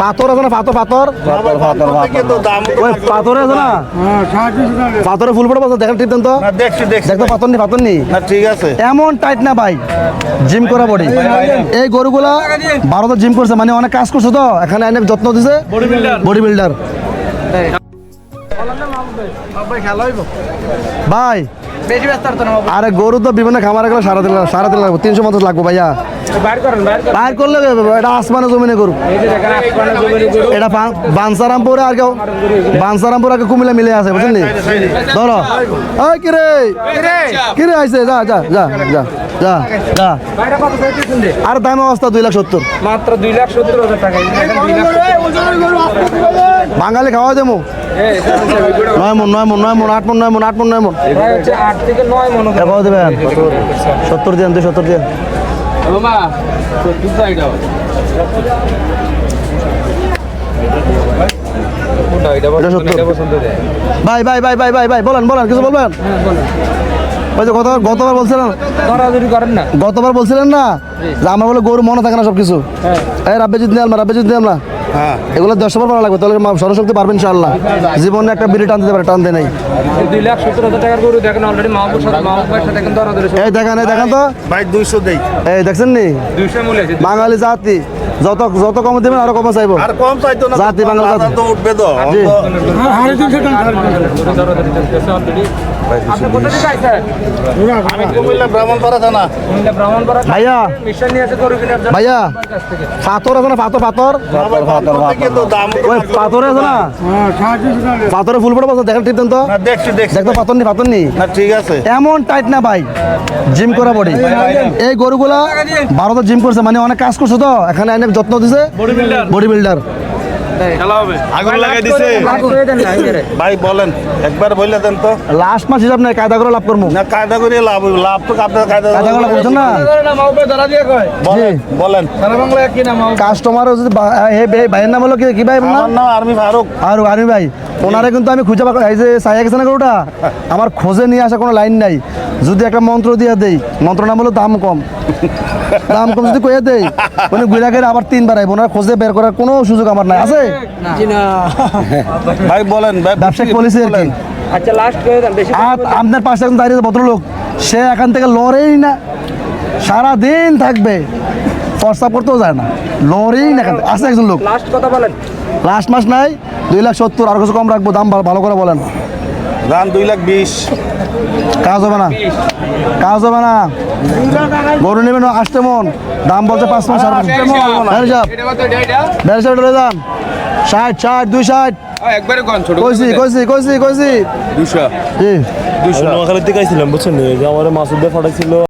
পাথর আছে না? পাথর পাথর? পাথর আছে না? পাথরে ফুল বসে দেখেন ঠিক তো। না দেখছি দেখছি। দেখতো পাথর নি পাথর নি? ঠিক আছে। এমন টাইট না ভাই। জিম করা বডি এই গরুগুলা ভারতে জিম করছে মানে অনেক কাজ করছে তো। এখানে অনেক যত্ন দিছে। বডি বিল্ডার ভাই। আর তো আরে গরু তো বিভিন্ন খামারে গেলে সারা দিন সারা লাগবে তিনশো পঞ্চাশ লাগবে ভাইয়া। বাইর করেন বাইর করেন। বাইর করলে এটা আসমানে জমিনে গরু। এই যে দেখেন আসমানে জমির গরু। এটা বান- বানসারামপুরে আর কেউ বানসারামপুর আর কেউ কুমিল্লা মিলে আছে বুঝলি ধরো। ওই কিরে? কিরে? আইছে? যা যা যা যা আর দাম অবস্থা দুই লাখ সত্তর। মাত্র দুই লাখ সত্তর হাজার টাকা। বাঙালি খাওয়া দেবো। নয় মন নয় মন নয় মন আট মন নয় মন আট মন নয় মন। প্রায় হচ্ছে আট থেকে নয় মনে এ দেবেন? সত্তর দেন দুই সত্তর দেন মামা ভাই ভাই ভাই ভাই ভাই ভাই বলেন বলেন কিছু বলবেন? ওই যে গতবার গতবার বলছিলেন গতবার বলছিলেন না? যে আমার বলে গরু মনে থাকে না সবকিছু। হ্যাঁ। এই রাব্বে যদি না রাব্বে যদি না হ্যাঁ এগুলো দশ বার লাগবে তাহলে মা- সরশক্তি পারবেন ইনশাআল্লাহ। জীবনে একটা বিড়ি টান দিতে পারে টান দেয় নাই দুই লাখ সত্তর হাজার টাকার গরু দেখেন অলরেডি মাহবুব সাথে এখন এই দেখেন এই দেখেন তো। ভাই দুইশো দেই। এই দেখছেন নি? দুইশো। বাঙালি জাতি। যত যত কম দেবেন আরও কমে চাইব। আর কম চাইতো না জাতি, বাংলা জাতি। তো উঠবে তো। জি। দরাদরি চলতেছে আপনি কোথা থেকে আইছেন? আমি কুমিল্লা ব্রাহ্মণপাড়া থানা। কুমিল্লা ব্রাহ্মণপাড়া ভাইয়া। মিশন নিয়ে আছে গরু কেনার জন্য। ভাইয়া পাথর আছে না? পাথর পাথর? থেকে তো ওই পাথর আছে না? পাথরে ফুল পড়ে বসে দেখেন ঠিক দেন তো। না দেখছি দেখছি। দেখতো পাথর নি পাথর নি। না ঠিক আছে। এমন টাইট না ভাই। জিম করা বডি এই গরুগুলা ভারতে জিম করছে মানে অনেক কাজ করছে তো এখানে অনেক যত্ন দিছে। বডি বিল্ডার আগুন লাগাই দিছে। ভাই বলেন একবার বললে দেন তো। লাস্ট মাস হিসাব নাই কায়দা করে লাভ করব না কায়দা করে লাভ। লাভ তো আপনার কায়দা কায়দা করে লাভ না? বলেন কাস্টমার যদি বা- হে বে- ভাইয়ের নাম হলো কি কি ভাই? আমার নাম? আর্মি ফারুক। আর আর্মি ভাই। ওনারে কিন্তু আমি খুঁজে পাক- এই যে সাইয়া গেছে না ওটা আমার খোঁজে নিয়ে আসা কোনো লাইন নাই। যদি একটা মন্ত্র দিয়ে দেই মন্ত্র নাম হলো দাম কম। দাম কম যদি কয়ে দেই উনি ঘুরে গেলে আবার তিনবার আইব। ওনার খোঁজে বের করার কোনো সুযোগ আমার নাই। আছে? ভাই বলেন ভাই ব্যবসায়িক পলিসি আর কি। আচ্ছা লাস্ট করে দেন বেশি আর আপনার পাশে একজন দাঁড়িয়ে ভদ্রলোক। সে এখান থেকে লড়েই না। সারা দিন থাকবে। ফর্সা করতেও যায় না। লড়েই না এখান থেকে। আছে একজন লোক। লাস্ট কথা বলেন। লাস্ট মাস নাই দুই লাখ সত্তর আর কিছু কম রাখব দাম ভালো- করে বলেন। দাম দুই লাখ বিশ। কাজ হবে না। কাজ হবে না। গরু নেবেন আসতে মন। দাম বলছে পাঁচ মন। সাড়ে পাঁচ মন হ্যাঁ? যান। ষাট ষাট দুই ষাট। একবারে কোন ছোট কইছি কইছি কইছি কইছি। দুশো। জি। নোয়াখালীর থেকে আইছিলাম বুঝছেন যে আমার মাসুদ ভাই ফাটাইছিল